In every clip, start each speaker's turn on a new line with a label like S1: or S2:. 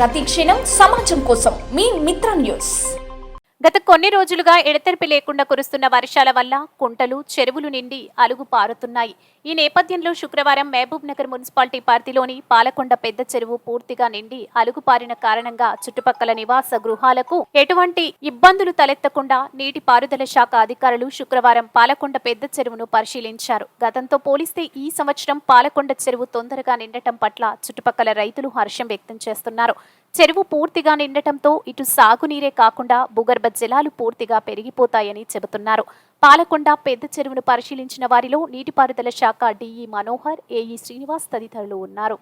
S1: ప్రతిక్షణం సమాజం కోసం మీ మిత్ర న్యూస్.
S2: గత కొన్ని రోజులుగా ఎడతెరిపి లేకుండా కురుస్తున్న వర్షాల వల్ల కుంటలు చెరువులు నిండి అలుగు పారుతున్నాయి. ఈ నేపథ్యంలో శుక్రవారం మహబూబ్ నగర్ మున్సిపాలిటీ పరిధిలోని పాలకొండ పెద్ద చెరువు పూర్తిగా నిండి అలుగు పారిన కారణంగా చుట్టుపక్కల నివాస గృహాలకు ఎటువంటి ఇబ్బందులు తలెత్తకుండా నీటి పారుదల శాఖ అధికారులు శుక్రవారం పాలకొండ పెద్ద చెరువును పరిశీలించారు. గతంతో పోలిస్తే ఈ సంవత్సరం పాలకొండ చెరువు తొందరగా నిండటం పట్ల చుట్టుపక్కల రైతులు హర్షం వ్యక్తం చేస్తున్నారు. చెరువు పూర్తిగా నిండటంతో ఇటు సాగునీరే కాకుండా భూగర్భ జలాలు పూర్తిగా పెరిగిపోతాయని చెబుతున్నారు. పాలకొండ పెద్ద చెరువును పరిశీలించిన వారిలో నీటిపారుదల శాఖ డిఈ మనోహర్ ఏఈ శ్రీనివాస్ తదితరులు ఉన్నారు.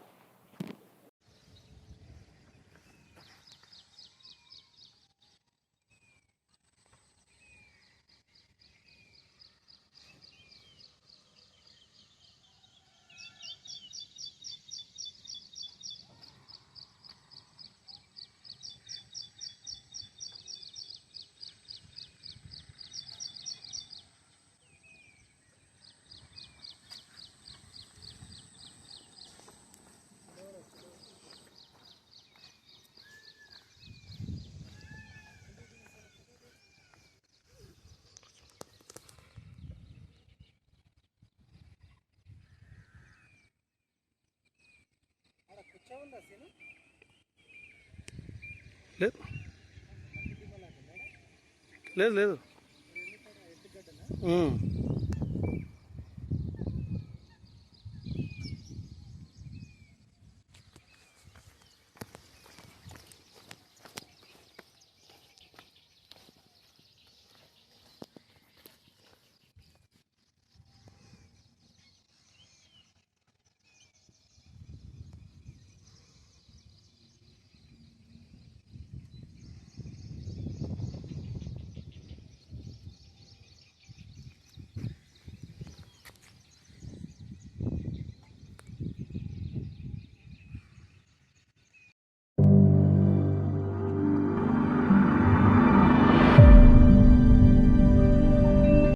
S3: లేదు. లేదు లేదు.